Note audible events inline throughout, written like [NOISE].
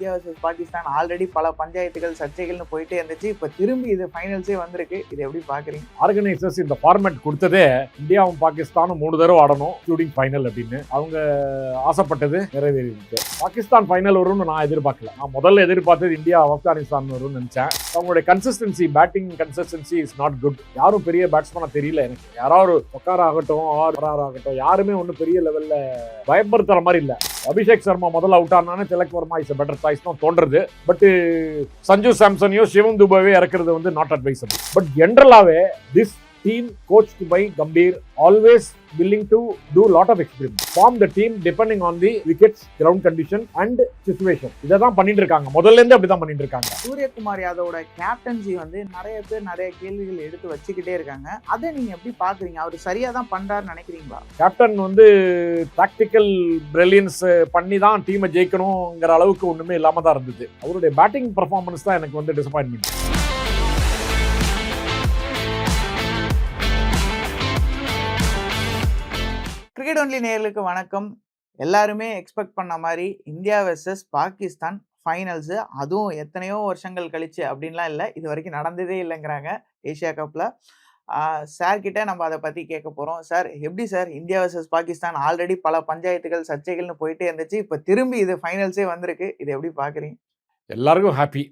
India versus Pakistan already பல பஞ்சாயத்துகள் சர்ச்சைகள்னு போயிட்டே இருந்துச்சு. இப்போ திரும்பி இது ஃபைனல்ஸே வந்திருக்கு. இது எப்படி பார்க்குறீங்க ஆர்கனைசர்ஸ் இந்த ஃபார்மேட் கொடுத்ததே இந்தியாவும் பாகிஸ்தானும் மூணு தடவை ஆடணும் இன்க்ளூடிங் ஃபைனல் அப்படின்னு. அவங்க ஆசைப்பட்டது நிறைவேறிடுச்சு பாகிஸ்தான் ஃபைனல் வரும்னு நான் எதிர்பார்க்கல. நான் முதல்ல எதிர்பார்த்தது இந்தியா ஆப்கானிஸ்தான் வரும்னு நினச்சேன். அவங்களுடைய consistency batting consistency is not good யாரும் பெரிய பேட்ஸ்மேனாக தெரியல எனக்கு. யாராவது ஒக்கார் ஆகட்டும் ஆர் ஆகட்டும் யாருமே ஒன்றும் பெரிய லெவலில் பயப்படுத்துகிற மாதிரி இல்லை. அபிஷேக் சர்மா முதல்ல out ஆனானே Tilak Varma is better choice தான் தோன்றது. பட் சஞ்சு சாம்சனையோ சிவம் துபாவே இறக்குறது வந்து not advisable but ஜென்ரலாவே this team coach by Gambhir always willing to do lot of experiments form the team depending on the wickets ground condition and situation. இதை தான் பண்ணிட்டு இருக்காங்க முதல்ல இருந்து அப்படி தான் பண்ணிட்டு இருக்காங்க சூரியகுமார் யாதவோட கேப்டன்சி வந்து நிறைய பேர் நிறைய கேள்விகள் எடுத்து வச்சுக்கிட்டே இருக்காங்க. அதை நீங்க எப்படி பாக்குறீங்க? அவர் சரியா தான் பண்றாருன்னு நினைக்கிறீங்களா? கேப்டன் வந்து டாக்டிக்கல் பிரில்லியன்ஸ் பண்ணி தான் டீமை ஜெயிக்கணுங்கிற அளவுக்கு ஒண்ணுமே இல்லாம தான் இருந்தது. அவருடைய பேட்டிங் பர்ஃபார்மன்ஸ் தான் எனக்கு வந்து டிசப்பாயின்மெண்ட் கிரிக்கெட் ஒன்லி நேர்களுக்கு வணக்கம். எல்லாருமே எக்ஸ்பெக்ட் பண்ண மாதிரி இந்தியா வெர்சஸ் பாகிஸ்தான் ஃபைனல்ஸு அதுவும் எத்தனையோ வருஷங்கள் கழிச்சு அப்படின்லாம் இல்லை. இது வரைக்கும் நடந்ததே இல்லைங்கிறாங்க ஏஷியா கப்பில் சார்கிட்ட நம்ம அதை பற்றி கேட்க போகிறோம் சார் எப்படி sir India versus Pakistan already பல பஞ்சாயத்துகள் சர்ச்சைகள்னு போயிட்டே இருந்துச்சு. இப்போ திரும்பி இது ஃபைனல்ஸே வந்திருக்கு. இது எப்படி பார்க்குறீங்க எல்லாருக்கும் ஹாப்பி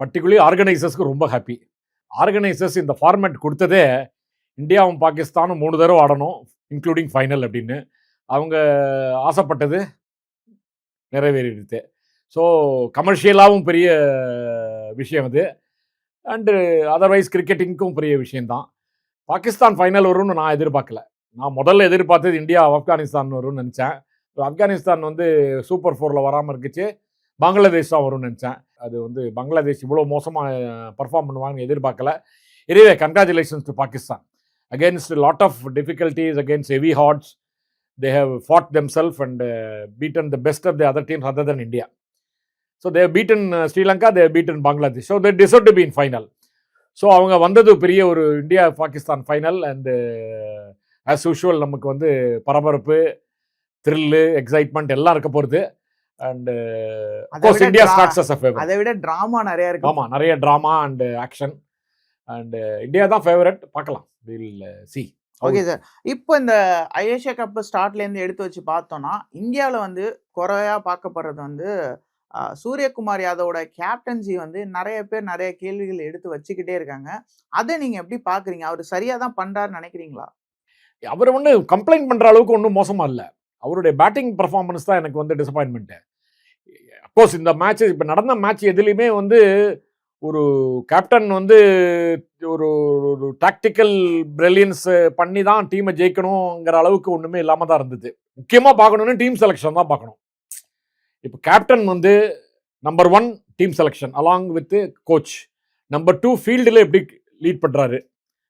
பர்டிகுலர்லி ஆர்கனைசர்ஸ்க்கு ரொம்ப ஹாப்பி ஆர்கனைசர்ஸ் இந்த ஃபார்மேட் கொடுத்ததே இந்தியாவும் பாகிஸ்தானும் மூணு தடவை ஆடணும். இன்க்ளூடிங் ஃபைனல் அப்படின்னு அவங்க ஆசைப்பட்டது நிறைவேறிடுது. ஸோ கமர்ஷியலாகவும் பெரிய விஷயம் அது. அண்டு அதர்வைஸ் கிரிக்கெட்டிங்க்கும் பெரிய விஷயம்தான். பாகிஸ்தான் ஃபைனல் வரும்னு நான் எதிர்பார்க்கல. நான் முதல்ல எதிர்பார்த்தது இந்தியா ஆப்கானிஸ்தான் வரும்னு நினச்சேன். ஆப்கானிஸ்தான் வந்து சூப்பர் ஃபோரில் வராமல் இருக்குச்சு பங்களாதேஷ் தான் வரும்னு நினச்சேன். அது வந்து பங்களாதேஷ் இவ்வளோ மோசமாக பர்ஃபார்ம் பண்ணுவாங்கன்னு எதிர்பார்க்கல. Anyway congratulations to Pakistan against a lot of difficulties against heavy odds. They have fought themselves and uh, beaten the best of the other teams other than India. So they have beaten uh, Sri Lanka, they have beaten Bangladesh. So they deserve to be in final. So அவங்க வந்தது பெரிய ஒரு India Pakistan final and as usual நமக்கு வந்து பரபரப்பு thrill excitement எல்லாம் இருக்க போகிறது அண்டு இந்தியா ஸ்டார்ட்ஸ் அதை விட ட்ராமா நிறைய இருக்கு ஆமாம் நிறைய drama and action and India தான் ஃபேவரட் பார்க்கலாம். வில் சி ஓகே சார் இப்போ இந்த ஐஏஷியா கப் ஸ்டார்ட்லேருந்து எடுத்து வச்சு பார்த்தோம்னா இந்தியாவில் வந்து குறையா பார்க்கப்படுறது வந்து சூரியகுமார் யாதவோட கேப்டன்சி வந்து நிறைய பேர் நிறைய கேள்விகள் எடுத்து வச்சுக்கிட்டே இருக்காங்க. அதை நீங்க எப்படி பாக்குறீங்க அவர் சரியா தான் பண்றாருன்னு நினைக்கிறீங்களா? அவர் ஒன்று கம்ப்ளைண்ட் பண்ணுற அளவுக்கு ஒன்றும் மோசமாக இல்லை. அவருடைய பேட்டிங் பர்ஃபார்மன்ஸ் தான் எனக்கு வந்து டிசப்பாயின்மெண்ட்டு அப்கோர்ஸ் இந்த மேட்ச் இப்போ நடந்த மேட்ச் எதுலேயுமே வந்து ஒரு கேப்டன் வந்து ஒரு ஒரு டாக்டிக்கல் பிரில்லியன்ஸ் பண்ணி தான் டீமை ஜெயிக்கணுங்கிற அளவுக்கு ஒன்றுமே இல்லாமல் தான் இருந்தது. முக்கியமாக பார்க்கணும்னு டீம் செலெக்ஷன் தான் பார்க்கணும். இப்போ கேப்டன் வந்து number one team selection along with coach number two ஃபீல்டில் எப்படி லீட் பண்ணுறாரு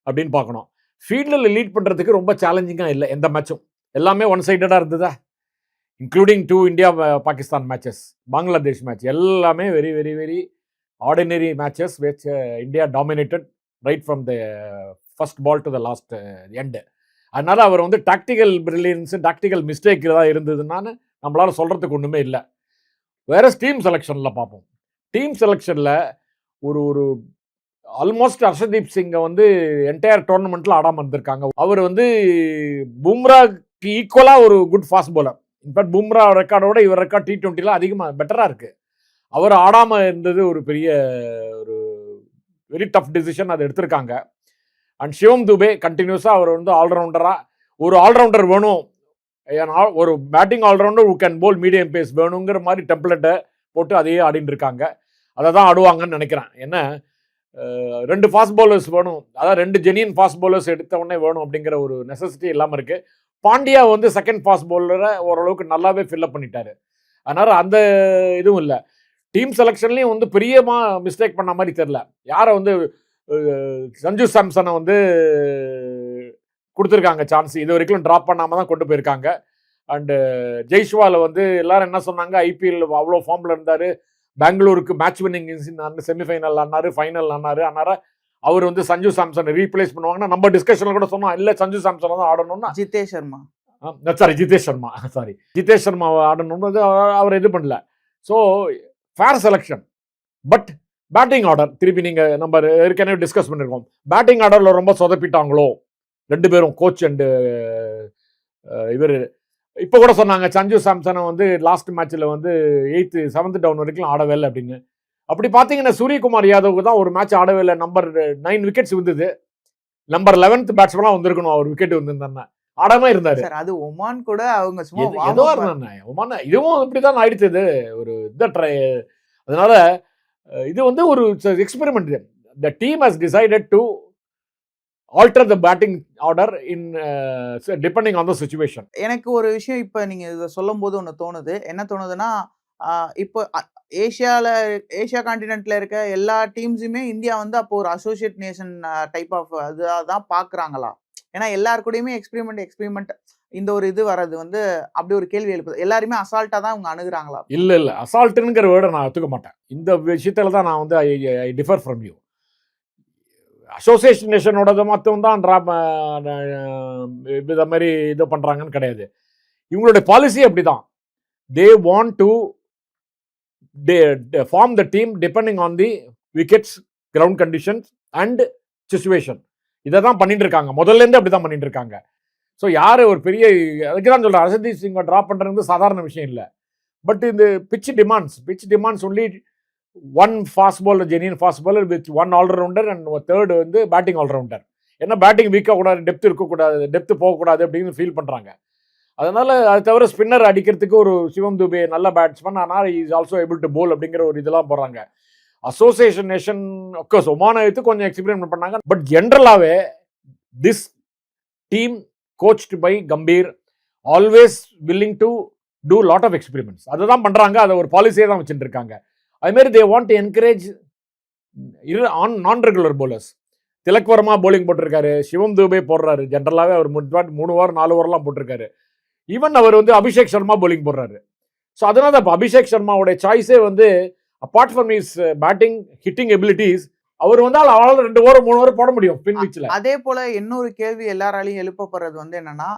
அப்படின்னு பார்க்கணும். ஃபீல்டில் லீட் பண்ணுறதுக்கு ரொம்ப சேலஞ்சிங்காக இல்லை எந்த மேட்சும் எல்லாமே ஒன் சைடடாக இருந்ததா? Including two India Pakistan matches Bangladesh match எல்லாமே very very very ordinary matches which India dominated right from the first ball to the last end அதனால் அவர் வந்து டாக்டிக்கல் பிரில்லியன்ஸு டாக்டிக்கல் மிஸ்டேக் தான் இருந்ததுன்னு நம்மளால் சொல்கிறதுக்கு ஒன்றுமே இல்லை. வேறு டீம் செலெக்ஷனில் பார்ப்போம். டீம் செலெக்ஷனில் ஒரு ஒரு ஆல்மோஸ்ட் ஹர்ஷதீப் சிங்கை வந்து என்டையர் டோர்னமெண்ட்டில் ஆடாமல் இருந்திருக்காங்க. அவர் வந்து பும்ராக்கு ஈக்குவலாக ஒரு good fast bowler. In fact Bumrah ரெக்கார்டோட இவர் ரெக்கார்ட் டி ட்வெண்ட்டியில் அதிகமாக பெட்டராக இருக்குது அவர் ஆடாமல் இருந்தது ஒரு பெரிய ஒரு வெரி டஃப் டிசிஷன் அதை எடுத்திருக்காங்க. அண்ட் சிவம் துபே கண்டினியூஸாக அவர் வந்து ஆல்ரவுண்டராக ஒரு ஆல்ரவுண்டர் வேணும். ஏன்னா, ஒரு batting allrounder who can bowl medium pace வேணுங்கிற மாதிரி டெம்ப்ளெட்டை போட்டு அதையே ஆடின்னு இருக்காங்க. அதை தான் ஆடுவாங்கன்னு நினைக்கிறேன். என்ன? ரெண்டு ஃபாஸ்ட் பவுலர்ஸ் வேணும். அதாவது ரெண்டு ஜெனியன் ஃபாஸ்ட் பவுலர்ஸ் எடுத்த உடனே வேணும் அப்படிங்கிற ஒரு நெசசிட்டி இல்லாமல் இருக்குது பாண்டியா வந்து செகண்ட் ஃபாஸ்ட் பவுலரை ஓரளவுக்கு நல்லாவே ஃபில்லப் பண்ணிட்டாரு. அதனால் அந்த இதுவும் இல்லை. டீம் செலெக்ஷன்லையும் வந்து பெரியமா மிஸ்டேக் பண்ண மாதிரி தெரில யாரை வந்து சஞ்சு சாம்சனை வந்து கொடுத்துருக்காங்க சான்ஸ் இது வரைக்கும் ட்ராப் பண்ணாம தான் கொண்டு போயிருக்காங்க. அண்டு ஜெய்ஷ்வால வந்து எல்லாரும் என்ன சொன்னாங்க? ஐபிஎல் அவ்வளோ ஃபார்ம்ல இருந்தாரு. பெங்களூருக்கு மேட்ச் வின்னிங் செமிஃபைனல் ஆனாரு ஃபைனல் ஆனாரு ஆனாரா. அவர் வந்து சஞ்சு சாம்சனை ரீப்ளேஸ் பண்ணுவாங்கன்னா நம்ம டிஸ்கஷன்ல கூட சொன்னோம். இல்ல சஞ்சு சாம்சனை தான் ஆடணும்னா ஜிதேஷ் சர்மா. சாரி ஜிதேஷ் சர்மா. [LAUGHS] சாரி ஜிதேஷ் சர்மா ஆடணும்னு அவர் இது பண்ணல. So fair selection but batting order திருப்பி நீங்கள் நம்ம ஏற்கனவே டிஸ்கஸ் பண்ணியிருக்கோம் பேட்டிங் ஆர்டரில் ரொம்ப சொதப்பிட்டாங்களோ? ரெண்டு பேரும் கோச் அண்டு இவர். இப்போ கூட சொன்னாங்க சஞ்சு சாம்சனை வந்து லாஸ்ட் மேட்ச்சில் வந்து எயித்து செவன்த் டவுன் வரைக்கும் ஆடவே இல்லை அப்படின்னு. அப்படி பார்த்தீங்கன்னா சூரியகுமார் யாதவுக்கு தான் ஒரு மேட்ச் ஆடவே இல்லை. நம்பர் நைன் விக்கெட்ஸ் வந்தது நம்பர் லெவன்த் பேட்ஸ்மேனாக வந்திருக்கணும். அவர் விக்கெட் வந்திருந்தாருன்னா ஆடாம இருந்தாரு. சார் அது ஒமான் கூட அவங்க சும்மா ஏதோ இருந்தானே ஒமான இதுவும் இப்படிதான் ஆயிடுச்சு இது. ஒரு இந்த ட்ரை அதனால இது வந்து ஒரு experiment the team has decided to alter the batting order in depending on the situation எனக்கு ஒரு விஷயம் இப்ப நீங்க இதை சொல்லும் போது ஒன்று தோணுது. என்ன தோணுதுன்னா இப்போ ஏசியால ஏசியா காண்டினென்ட்ல இருக்க எல்லா டீம்ஸுமே இந்தியா வந்து அப்போ ஒரு அசோசியேட் நேஷன் டைப் ஆஃப் தான் பாக்குறாங்களா? ஏன்னா எல்லார் கூடயுமே எக்ஸ்பெரிமெண்ட் எக்ஸ்பெரிமெண்ட் இந்த ஒரு இது வர்றது வந்து அப்படி ஒரு கேள்வி எழுப்புது. எல்லாருமே அசால்ட்டாக தான் அவங்க அணுகுறாங்களா? இல்லை இல்லை. அசால்ட்டுங்கிற வேர்டை நான் ஒத்துக்க மாட்டேன். இந்த விஷயத்தில் தான் நான் வந்து I I differ from you association நேஷனோட மட்டும் தான் இதை மாதிரி இது பண்ணுறாங்கன்னு கிடையாது. இவங்களுடைய பாலிசி அப்படிதான். They want to form the team depending on the wickets ground conditions and situation இதை தான் பண்ணிட்டு இருக்காங்க முதல்லேருந்து அப்படி தான் பண்ணிட்டு இருக்காங்க ஸோ யார் ஒரு பெரிய அதுக்கு தான் சொல்கிறேன் அசதீப் சிங்கை ட்ராப் பண்ணுறது சாதாரண விஷயம் இல்லை. பட் இந்த pitch demands pitch demands only one fast bowler genuine fast bowler with one allrounder and third வந்து பேட்டிங் ஆல்ரவுண்டர் ஏன்னா பேட்டிங் வீக்காக கூடாது டெப்த் இருக்கக்கூடாது டெப்த் போகக்கூடாது அப்படின்னு ஃபீல் பண்ணுறாங்க அதனால் அது தவிர ஸ்பின்னர் அடிக்கிறதுக்கு ஒரு சிவம் துபே நல்ல பேட்ஸ்மேன் ஆனால் is also able to bowl அப்படிங்கிற ஒரு இதெல்லாம் போடுறாங்க. அசோசியேஷன் நேஷன் அப்கோர்ஸ் ஒமான எடுத்து கொஞ்சம் எக்ஸ்பிரிமெண்ட் பண்ணாங்க. பட் ஜென்ரலாகவே this team coached by Gambhir always willing to do lot of experiments அதுதான் பண்ணுறாங்க அதை ஒரு பாலிசியை தான் வச்சுட்டு இருக்காங்க. அதுமாரி they want to encourage on non regular bowlers Tilak Varma bowling போட்டிருக்காரு. சிவம் தூபே போடுறாரு. ஜென்ரலாகவே அவர் முன் மூணு வாரம் நாலு வாரம்லாம் போட்டிருக்காரு. ஈவன் அவர் வந்து அபிஷேக் சர்மா போலிங் போடுறாரு. ஸோ அதனால இப்போ அபிஷேக் சர்மாவுடைய சாய்ஸே வந்து apart from is batting hitting abilities அவர் வந்தால் அவரால் ரெண்டு ஓவர் மூணு ஓவர் போட முடியும் பின் வீச்சில். அதே போல இன்னொரு கேள்வி எல்லாராலையும் எழுப்பப்படுறது வந்து என்னன்னா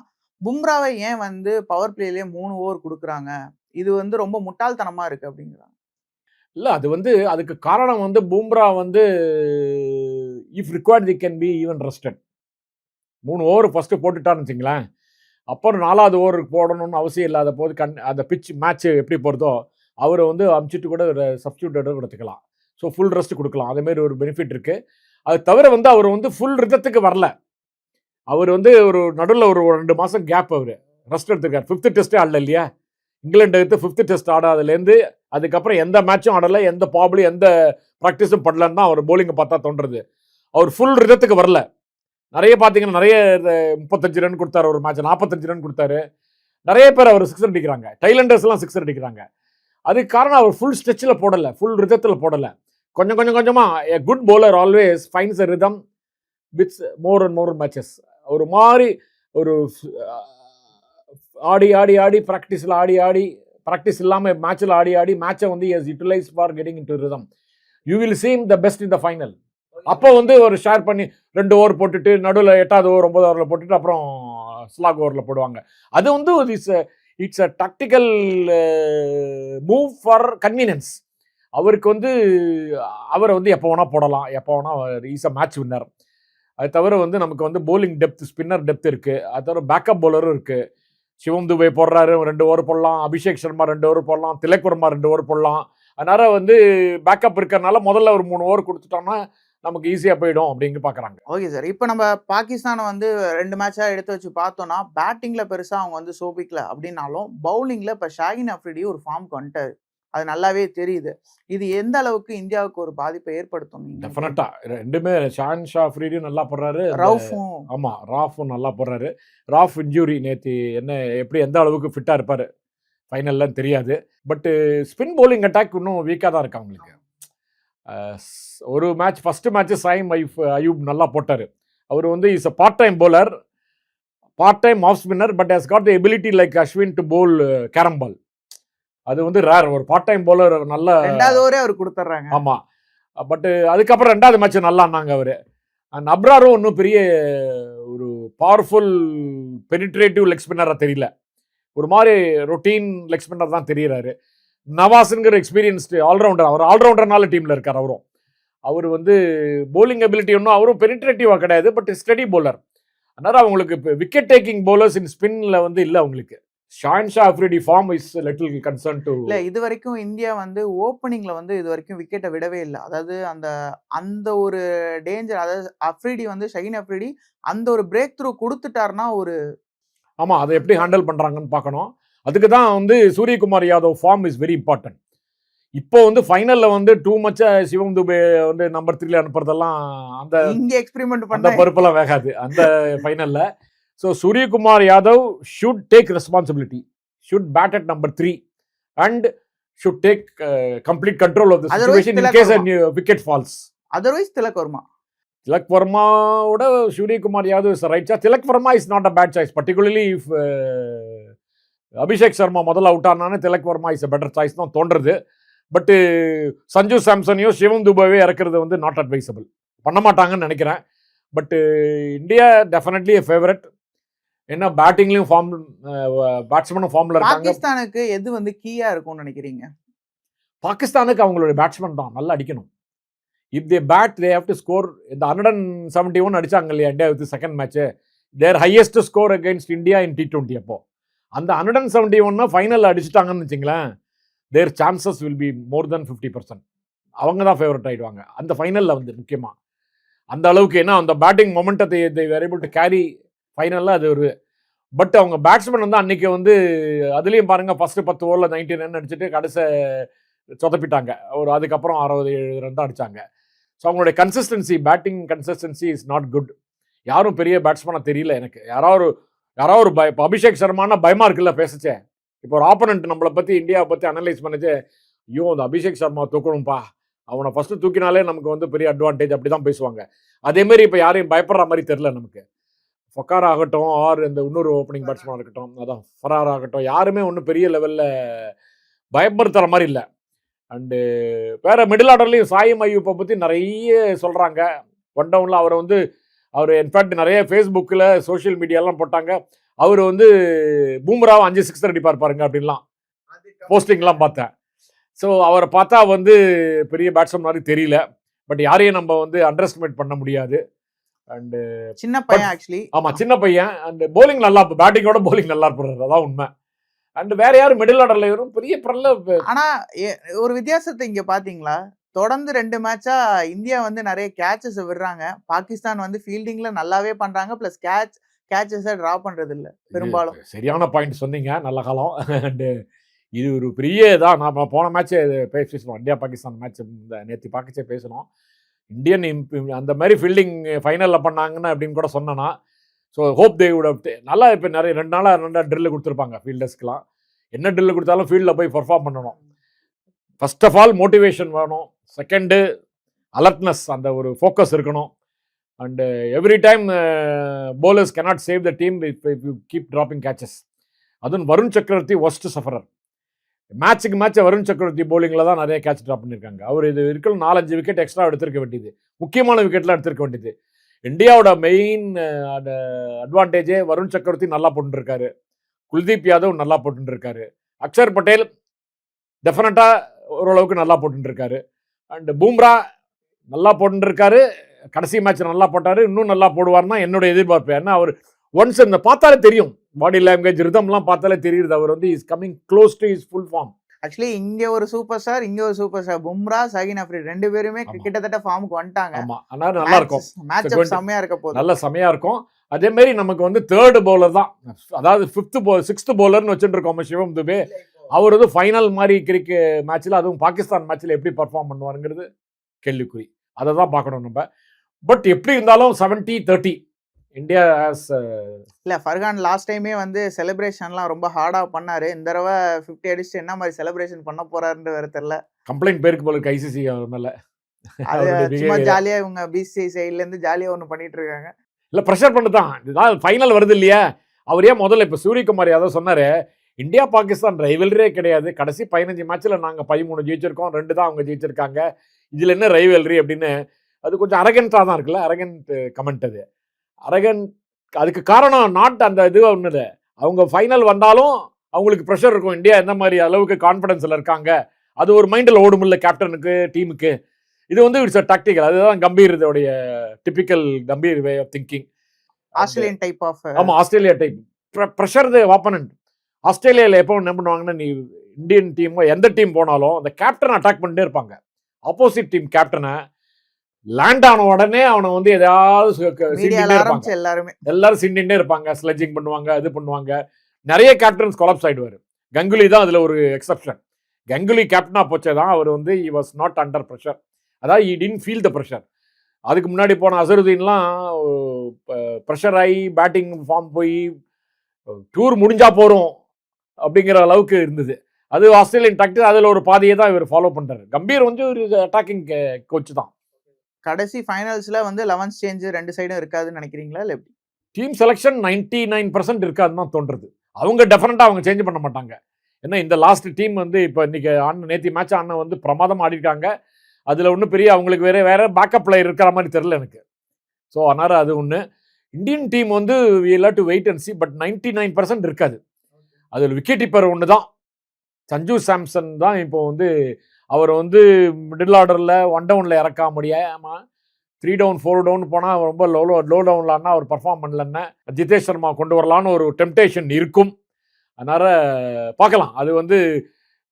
பும்ராவை ஏன் வந்து பவர் பிளேலயே மூணு ஓவர் கொடுக்குறாங்க? இது வந்து ரொம்ப முட்டாள்தனமா இருக்கு அப்படிங்கிறாங்க. இல்ல அது வந்து அதுக்கு காரணம் வந்து பூம்ரா வந்து if required the can be even rested மூணு ஓவர் ஃபர்ஸ்ட் போட்டுட்டான்னு வச்சுங்களேன். அப்புறம் நாலாவது ஓவர் போடணும்னு அவசியம் இல்லாத போது கண் அந்த பிச் மேட்ச் எப்படி போகிறதோ அவரை வந்து அமுச்சிட்டு கூட சப்ஸ்டியூட்டோட கொடுத்துக்கலாம். ஸோ ஃபுல் ரெஸ்ட் கொடுக்கலாம். அதேமாரி ஒரு பெனிஃபிட் இருக்குது அது தவிர வந்து அவர் வந்து ஃபுல் ரிதத்துக்கு வரல. அவர் வந்து ஒரு நடுவில் ஒரு ரெண்டு மாதம் கேப் அவர். ரெஸ்ட் எடுத்திருக்காரு. ஃபிஃப்த்து டெஸ்ட்டே ஆடல இல்லையா? இங்கிலாண்டு எடுத்து ஃபிஃப்த்து டெஸ்ட் ஆடாதுலேருந்து அதுக்கப்புறம் எந்த மேட்சும் ஆடலை எந்த பாபிளும் எந்த ப்ராக்டிஸும் பண்ணலன்னு தான் அவர் போலிங்கை பார்த்தா தோன்றுறது. அவர் ஃபுல் ரிதத்துக்கு வரல. நிறைய பார்த்தீங்கன்னா நிறைய முப்பத்தஞ்சு ரன் கொடுத்தாரு. ஒரு மேட்ச் நாற்பத்தஞ்சு ரன் கொடுத்தாரு. நிறைய பேர் அவர் சிக்ஸர் அடிக்கிறாங்க. டைலண்டர்ஸ்லாம் சிக்ஸர் அடிக்கிறாங்க. அதுக்கு காரணம் அவர் ஃபுல் ஸ்ட்ரெச்சில் போடலை ஃபுல் ரிதத்தில் போடலை. கொஞ்சம் கொஞ்சம் கொஞ்சமாக a good bowler always finds a rhythm with more and more matches ஒரு மாதிரி ஒரு ஆடி ஆடி ஆடி ப்ராக்டிஸில் ஆடி ஆடி ப்ராக்டிஸ் இல்லாமல் மேட்ச்சில் ஆடி ஆடி மேட்சை வந்து as utilise for getting in to rhythm you will seem the best in the final அப்போ வந்து ஒரு ஷேர் பண்ணி ரெண்டு ஓவர் போட்டுட்டு நடுவில் எட்டாவது ஓவர் ஒன்பது ஓவரில் போட்டுட்டு அப்புறம் ஸ்லாக் ஓவரில் போடுவாங்க. அது வந்து it's it's a tactical move for convenience அவருக்கு வந்து அவரை வந்து எப்போ வேணால் போடலாம். எப்போ வேணால் ஈஸ் அ மேட்ச் வின்னர் அது தவிர வந்து நமக்கு வந்து போலிங் டெப்த் ஸ்பின்னர் டெப்த் இருக்குது அது தவிர பேக்கப் பவுலரும் இருக்குது சிவம் துபே போடுறாரு ரெண்டு ஓவர் போடலாம். அபிஷேக் சர்மா ரெண்டு ஓவர் போடலாம். திலக் வர்மா ரெண்டு ஓவர் போடலாம். அதனால வந்து பேக்கப் இருக்கிறனால முதல்ல ஒரு மூணு ஓவர் கொடுத்துட்டோம்னா நமக்கு ஈஸியாக போயிடும் அப்படின்னு பார்க்குறாங்க ஓகே சார். இப்போ நம்ம பாகிஸ்தானை வந்து ரெண்டு மேட்சா எடுத்து வச்சு பார்த்தோம்னா பேட்டிங்ல பெருசா அவங்க வந்து சோபிக்கல அப்படின்னாலும் பவுலிங்ல இப்போ ஷாகின் அஃப்ரிடி ஒரு ஃபார்முக்கு வந்துட்டாரு. அது நல்லாவே தெரியுது. இது எந்த அளவுக்கு இந்தியாவுக்கு ஒரு பாதிப்பை ஏற்படுத்தும் டெஃபினட்டா ரெண்டுமே ஷான் ஷா ஃப்ரீடியும் நல்லா போடுறாரு. ரவுஃபும் ஆமா ராஃபும் நல்லா போடுறாரு. ராஃப் இன்ஜூரி நேற்று என்ன எப்படி எந்த அளவுக்கு ஃபிட்டாக இருப்பார்? ஃபைனல்லாம் தெரியாது. பட்டு ஸ்பின் bowling அட்டாக் இன்னும் வீக்காக தான் இருக்கு அவங்களுக்கு. ஒரு மேட்ச் ஃபர்ஸ்ட் மேட்ச் சாயிம் ஐஃப் அயூப் நல்லா போட்டார். அவர் வந்து is a part time bowler part time off spinner but has got the ability like Ashwin to bowl carrom ball அது வந்து ரேர் ஒரு பார்ட் டைம் bowler நல்ல ரெண்டாவது ஓவரே அவர் கொடுத்துட்றாங்க ஆமா. பட் அதுக்கப்புறம் ரெண்டாவது மேட்ச் நல்லா ஆனாங்க அவரு. அண்ட் அப்ராரும் இன்னும் பெரிய ஒரு பவர்ஃபுல் பெனிட்ரேட்டிவ் லெக் ஸ்பின்னராக தெரியல. ஒரு மாதிரி ரொட்டீன் லெக் ஸ்பின்னர் தான் தெரியறாரு. நவாஸ்ங்கிற எக்ஸ்பீரியன்ஸ்டு ஆல்ரவுண்டர் அவர் ஆல்ரவுண்டர்னால டீமில் இருக்கார் அவரும். அவர் வந்து bowling ability ஒன்றும் அவரும் பெனிட்ரேட்டிவாக கிடையாது பட் ஸ்டடி bowler. அதனால அவங்களுக்கு இப்போ விக்கெட் டேக்கிங் bowlers இன் ஸ்பின்ல வந்து இல்லை அவங்களுக்கு. Shaheen Shah Afridi form is little concern to இல்ல இது வரைக்கும் இந்தியா வந்து ஓப்பனிங்ல வந்து இது வரைக்கும் விக்கெட்டை விடவே இல்லை. அதாவது அந்த அந்த ஒரு டேஞ்சர் அதாவது அஃப்ரிடி வந்து ஷைன் அஃப்ரிடி அந்த ஒரு பிரேக் த்ரூ கொடுத்துட்டாருன்னா ஒரு ஆமாம் அதை எப்படி ஹேண்டில் பண்ணுறாங்கன்னு பார்க்கணும். அதுக்கு தான் வந்து Suryakumar Yadav form is very important இப்போ வந்து ஃபைனலில் வந்து டூ மச்சா சிவம் துபே வந்து நம்பர் த்ரீல அனுப்புறதெல்லாம் அந்த இங்க எக்ஸ்பெரிமெண்ட் பண்ண பருப்பெல்லாம் வேகாது. அந்த ஃபைனல்ல so Suryakumar Yadav should take responsibility should bat at number three and should take complete control of the situation in case Varma. Wicket falls otherwise Tilak Varma? Tilak வர்மாவோட Suryakumar Yadav is right choice Tilak Varma is not a bad choice particularly if Abhishek Sharma முதல்ல out ஆனானே Tilak Varma is better choice தான் தோன்றது பட்டு சஞ்சு சாம்சனையோ சிவம் துபாவே இறக்குறது வந்து not advisable பண்ண மாட்டாங்கன்னு நினைக்கிறேன். பட்டு இந்தியா டெஃபினெட்லி எ ஃபேவரட் என்ன பேட்டிங்லயும் ஃபார்ம் பேட்ஸ்மேனும் ஃபார்ம்ல இருக்காங்க. பாகிஸ்தானுக்கு எது வந்து கீயா இருக்கும்னு நினைக்கிறீங்க? பாகிஸ்தானுக்கு அவங்களுடைய பேட்ஸ்மேன் தான். நல்லா அடிக்கணும். If they bat they have to score இந்த ஹண்ட்ரட் அண்ட் செவன்டி ஒன் அடிச்சாங்க இல்லையா India with second match their highest score against India in T twenty அப்போ. அந்த ஹண்ட்ரட் அண்ட் செவன்டி ஒன்னா ஃபைனல் அடிச்சிட்டாங்கன்னு வச்சுங்களேன் their chances will be more then fifty percent அவங்க தான் ஃபேவரட் ஆகிடுவாங்க அந்த ஃபைனலில் வந்து முக்கியமாக அந்த அளவுக்கு ஏன்னா அந்த பேட்டிங் மொமெண்டத்தை தே டு கேரி ஃபைனலில் அது ஒரு பட் அவங்க பேட்ஸ்மேன் வந்து அன்னைக்கு வந்து அதுலேயும் பாருங்க ஃபஸ்ட்டு பத்து ஓவரில் நைன்டி ரன் அடிச்சுட்டு கடைசி சொதப்பிட்டாங்க. ஒரு அதுக்கப்புறம் அறுபது எழுபது ரன் தான் அடிச்சாங்க. ஸோ அவங்களுடைய consistency batting consistency is not good யாரும் பெரிய பேட்ஸ்மேனாக தெரியல எனக்கு. யாராவது ஒரு யாராவது ஒரு பய அபிஷேக் சர்மானா பயமா இருக்குல்ல பேசச்சே. இப்போ ஒரு ஆப்போனண்ட் நம்மளை பற்றி இந்தியாவை பற்றி அனலைஸ் பண்ணச்சே ஐயோ அந்த அபிஷேக் சர்மா தூக்கணும்ப்பா அவனை ஃபர்ஸ்ட் தூக்கினாலே நமக்கு வந்து பெரிய அட்வான்டேஜ் அப்படி தான் பேசுவாங்க. அதே மாதிரி இப்போ யாரையும் பயப்படுற மாதிரி தெரில நமக்கு. ஃபக்கார் ஆகட்டும் ஆர் இந்த இன்னொரு ஓப்பனிங் பேட்ஸ்மேன் இருக்கட்டும் அதான் ஃபரார் ஆகட்டும் யாருமே ஒன்றும் பெரிய லெவலில் பயப்படுத்துற மாதிரி இல்லை. அண்டு வேற மிடில் ஆர்டர்லையும் சாயம் ஐயூப்பை பற்றி நிறைய சொல்கிறாங்க ஒன் டவுனில் அவரை வந்து அவர் இன்ஃபேக்ட் நிறைய ஃபேஸ்புக்கில் சோஷியல் மீடியாலாம் போட்டாங்க. அவர் வந்து பூம்ராவை அஞ்சு சிக்ஸ் அடிப்பார் பாருங்க அப்படின்லாம். போஸ்டிங்லாம் பார்த்தேன். ஸோ அவரை பார்த்தா வந்து பெரிய பேட்ஸ்மேன் மாதிரி தெரியல. பட் யாரையும் நம்ம வந்து அண்டர் எஸ்டிமேட் பண்ண முடியாது. அண்டு சின்ன பையன் ஆக்சுவலி ஆமா சின்ன பையன். அண்ட் bowling நல்லா பேட்டிங்கோட bowling நல்லா இருப்பாரு. அதான் உண்மை. அண்ட் வேற யாரும் மிடில் ஆர்டர்ல வரும்? பெரிய பிரல்ல ஆனா ஒரு வித்தியாசத்தை இங்க பாத்தீங்களா தொடர்ந்து ரெண்டு மேட்சா இந்தியா வந்து நிறைய கேட்சஸ் விடுறாங்க. பாகிஸ்தான் வந்து ஃபீல்டிங்ல நல்லாவே பண்றாங்க. பிளஸ் கேட்ச் கேட்சஸை டிரா பண்றது இல்ல பெரும்பாலும். சரியான பாயிண்ட் சொன்னீங்க. நல்ல காலம். அண்ட் இது ஒரு பெரிய இதான் நான் போன மேட்ச் பேசினோம். இந்தியா பாகிஸ்தான் மேட்ச் இந்த நேற்று பார்க்கச்சே பேசணும் இந்தியன் அந்த மாதிரி ஃபீல்டிங் ஃபைனலில் பண்ணாங்கன்னு அப்படின்னு கூட சொன்னேன்னா ஸோ ஹோப் தே ta- நல்லா இப்போ நிறைய ரெண்டு நாளாக ரெண்டா ட்ரில்லு கொடுத்துருப்பாங்க ஃபீல்டர்ஸ்க்குலாம் என்ன ட்ரில்லு கொடுத்தாலும் ஃபீல்டில் போய் பர்ஃபார்ம் பண்ணணும். ஃபர்ஸ்ட் ஆஃப் ஆல் மோட்டிவேஷன் வேணும். செகண்டு அலர்ட்னஸ் அந்த ஒரு ஃபோக்கஸ் இருக்கணும். And every time bowlers cannot save the team if you keep dropping catches அதுவும் வருண் சக்கரவர்த்தி ஒஸ்ட் சஃபரர் மேட்ச்சுக்கு மேட்ச் வருண் சக்கரவர்த்தி போலிங்கில் தான் நிறைய கேட்ச் ட்ராப் பண்ணியிருக்காங்க அவர் இது இருக்கிற நாலஞ்சு விக்கெட் எக்ஸ்ட்ரா எடுத்திருக்க வேண்டியது. முக்கியமான விக்கெட்லாம் எடுத்திருக்க வேண்டியது. இந்தியாவோட மெயின் uh, அட்வான்டேஜே வருண் சக்கரவர்த்தி நல்லா போட்டுருக்காரு. குல்தீப் யாதவ் நல்லா போட்டுருக்காரு. அக்ஷர் பட்டேல் டெஃபினட்டாக ஓரளவுக்கு நல்லா போட்டுருக்காரு. அண்ட் பூம்ரா நல்லா போட்டுருக்காரு. கடைசி மேட்ச் நல்லா போட்டாரு. இன்னும் நல்லா போடுவார்னா என்னோட எதிர்பார்ப்பு. ஏன்னா அவர் ஒன்ஸ் இந்த பார்த்தாலே தெரியும். பாடி லாங்குவேஜ் ரிதம்லாம் பார்த்தாலே தெரியுது. அவர் வந்து is coming close to is full form actually இங்க ஒரு சூப்பர் ஸ்டார் இங்க ஒரு சூப்பர் ஸ்டார் பும்ரா சகின் அஃப்ரி ரெண்டு பேருமே. கிட்டத்தட்ட ஃபார்முக்கு வந்துட்டாங்க. ஆமா. அதனால நல்லா இருக்கும். மேட்ச் செம்மையா இருக்க போகுது. நல்ல செமையா இருக்கும். அதே மாதிரி நமக்கு வந்து தேர்டு பவுலர் தான். அதாவது ஃபிஃப்த் போ சிக்ஸ்த் பவுலர்னு வச்சுட்டு இருக்கோம் சிவம் துபே. அவர் வந்து ஃபைனல் மாதிரி கிரிக்கெ மேட்ச்ல அதுவும் பாகிஸ்தான் மேட்ச்ல எப்படி பர்ஃபார்ம் பண்ணுவாருங்கிறது கேள்விக்குறி. அதை தான் பார்க்கணும் நம்ம. பட் எப்படி இருந்தாலும் செவன்ட்டி தேர்ட்டி இந்தியா ஹேஸ் இல்ல ஃபர்கான் லாஸ்ட் டைமே வந்து செலிப்ரேஷன்லாம் ரொம்ப ஹார்டா பண்ணாரு. இந்த தடவை 50 அடிச்சுட்டு என்ன மாதிரி செலிப்ரேஷன் பண்ண போறாருன்னு வேற தெரியல. கம்ப்ளைண்ட் பேருக்கு போல ஐசிசி அவர் மேல. அது சும்மா behavior. ஜாலியா இவங்க பிசிஐ சைடுல இருந்து ஜாலியா ஒண்ணு பண்ணிட்டு இருக்காங்க. இல்ல ப்ரெஷர் பண்ணு தான். இதுதான் ஃபைனல் வருது இல்லையா? அவர் ஏன் முதல்ல இப்போ சூரியகுமார் யாதவ் சொன்னாரு இந்தியா பாகிஸ்தான் ரைவல்ரே கிடையாது. கடைசி பதினஞ்சு மேட்ச்ல நாங்க பதிமூணு ஜெயிச்சிருக்கோம். ரெண்டு தான் அவங்க ஜெயிச்சிருக்காங்க. இதுல என்ன ரைவல்ரி அப்படின்னு அது கொஞ்சம் அரகண்டா தான் இருக்குல்ல. அரகண்ட் கமெண்ட் அது. அரகன் அதுக்கு காரணம் நாட் அந்த இது ஒன்று இல்லை அவங்க ஃபைனல் வந்தாலும் அவங்களுக்கு ப்ரெஷர் இருக்கும். இந்தியா எந்த மாதிரி அளவுக்கு கான்ஃபிடன்ஸ்ல இருக்காங்க. அது ஒரு மைண்டில் ஓடும் இல்லை கேப்டனுக்கு டீமுக்கு இது வந்து இட்ஸ் அ டாக்டிக்கல் அதுதான் கம்பீர் இதோடைய typical Gambhir way of thinking Australian type of ஆமா Australia type pressure the opponent ஆஸ்திரேலியாவில் எப்போ என்ன பண்ணுவாங்கன்னா நீ இந்தியன் டீமோ எந்த டீம் போனாலும் அந்த கேப்டன் அட்டாக் பண்ணிட்டே இருப்பாங்க. ஆப்போசிட் டீம் கேப்டனை லேண்ட் ஆன உடனே அவனை வந்து ஆரம்பிச்சு எல்லாருமே எல்லாரும். சிண்டிகிட்டே இருப்பாங்க. ஸ்லெட்ஜிங் பண்ணுவாங்க இது பண்ணுவாங்க. நிறைய கேப்டன்ஸ் கொலாப்ஸ் ஆயிடுவார். கங்குலி தான் அதுல ஒரு எக்ஸப்ஷன் கங்குலி கேப்டனா போச்சே தான் அவர் வந்து he was not under pressure அதாவது he didn't feel the pressure அதுக்கு முன்னாடி போன அசருதீன்லாம் ப்ரெஷர் ஆகி பேட்டிங் ஃபார்ம் போய் டூர் முடிஞ்சா போறோம். அப்படிங்கிற அளவுக்கு இருந்தது. அது ஆஸ்திரேலியன் டாக்டர் அதுல ஒரு பாதையை தான் இவர் ஃபாலோ பண்றாரு. கம்பீர் வந்து ஒரு அட்டாக்கிங் கோச் தான். கடைசி ஃபைனல்ஸ்ல வந்து லெவன்ஸ் சேஞ்ச் ரெண்டு சைடும் இருக்காதுன்னு நினைக்கிறீங்களா இல்ல எப்படி? Team selection ninety nine percent இருக்காதுன்னு தான் தோன்றுறது அவங்க டெஃபினட்டாக அவங்க சேஞ்ச் பண்ண மாட்டாங்க. ஏன்னா இந்த லாஸ்ட் டீம் வந்து இப்போ இன்னைக்கு ஆடின நேத்தி மேட்ச் ஆடின வந்து பிரமாதம் ஆடிருக்காங்க. அதில் ஒன்றும் பெரிய அவங்களுக்கு வேற வேற பேக்கப் பிளேயர் இருக்கிற மாதிரி தெரில எனக்கு. ஸோ அதனால் அது ஒன்று இந்தியன் டீம் வந்து we'll to wait and see but ninety nine percent இருக்காது. அதில் விக்கெட் கீப்பர் ஒன்று தான் சஞ்சு சாம்சன் தான் இப்போ வந்து அவர் வந்து மிடில் ஆர்டரில் ஒன் டவுனில் இறக்க முடியாமல் த்ரீ டவுன் ஃபோர் டவுன் போனால் ரொம்ப லோ லோ டவுன்லான்னா அவர் பர்ஃபார்ம் பண்ணலன்னா ஜிதேஷ் சர்மா கொண்டு வரலான்னு ஒரு டெம்டேஷன் இருக்கும். அதனால் பார்க்கலாம். அது வந்து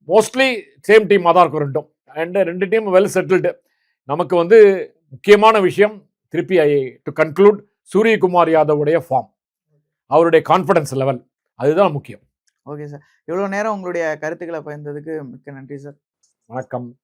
மோஸ்ட்லி சேம் டீமாக தான் இருக்கும் ரெண்டும். அண்டு ரெண்டு டீம் வெல் செட்டில்டு நமக்கு வந்து முக்கியமான விஷயம் திருப்பி ஐ டு கன்க்ளூட் சூரியகுமார் யாதவுடைய ஃபார்ம் அவருடைய கான்ஃபிடன்ஸ் லெவல் அதுதான் முக்கியம். Okay sir. இவ்வளோ நேரம் உங்களுடைய கருத்துக்களை பகிர்ந்ததுக்கு மிக்க நன்றி சார். வணக்கம்.